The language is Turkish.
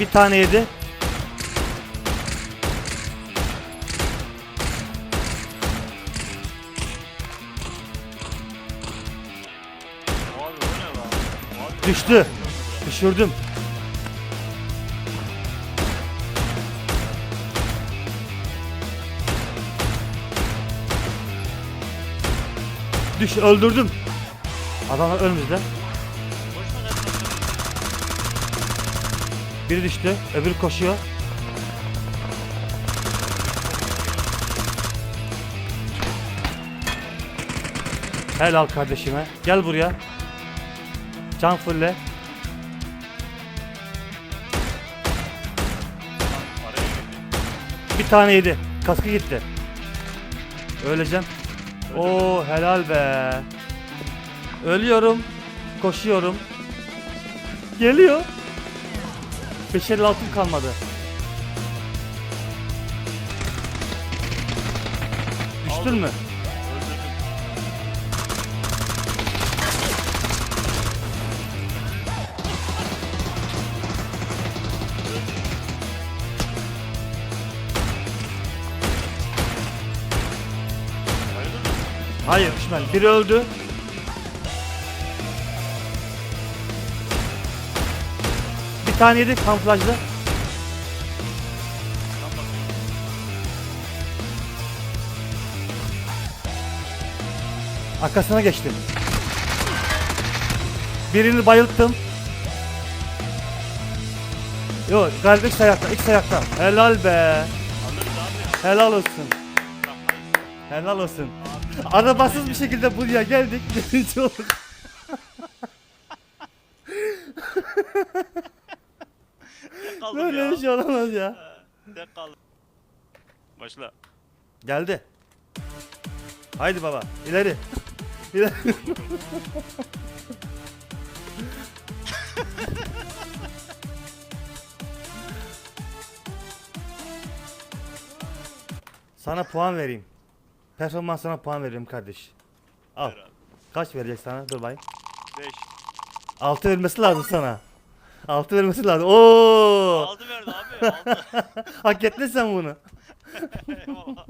Bir tane yedi. Düştü. Düşürdüm. Düş öldürdüm. Adamlar önümüzde. Biri düştü, öbürü koşuyor. Helal kardeşime. Gel buraya. Can fulle. Bir tane yedi. Kaskı gitti. Öleceğim. Oo helal be. Ölüyorum. Koşuyorum. Geliyor. 556 kalmadı. Düştün Aldım. mü? Hayır düşman. Biri öldü. Tane yedi kamuflajda. Arkasına geçtim. Birini bayılttım. Yok galiba X ayakta, X ayakta. Helal be. Helal olsun. Helal olsun. Arabasız bir şekilde buraya geldik. Birinci olduk. Kaldım Böyle ya. bir şey olamaz ya. Tek kaldım. Başla. Geldi. Haydi baba ileri. İleri. sana puan vereyim. Performansına puan veririm kardeş. Al. Ver abi. Kaç verecek sana? Dur bakayım. 5. 6 vermesi lazım sana. 6 vermesi lazım. Oo! Aldı verdi abi. Aldı. Hak ettin sen bunu. Eyvallah.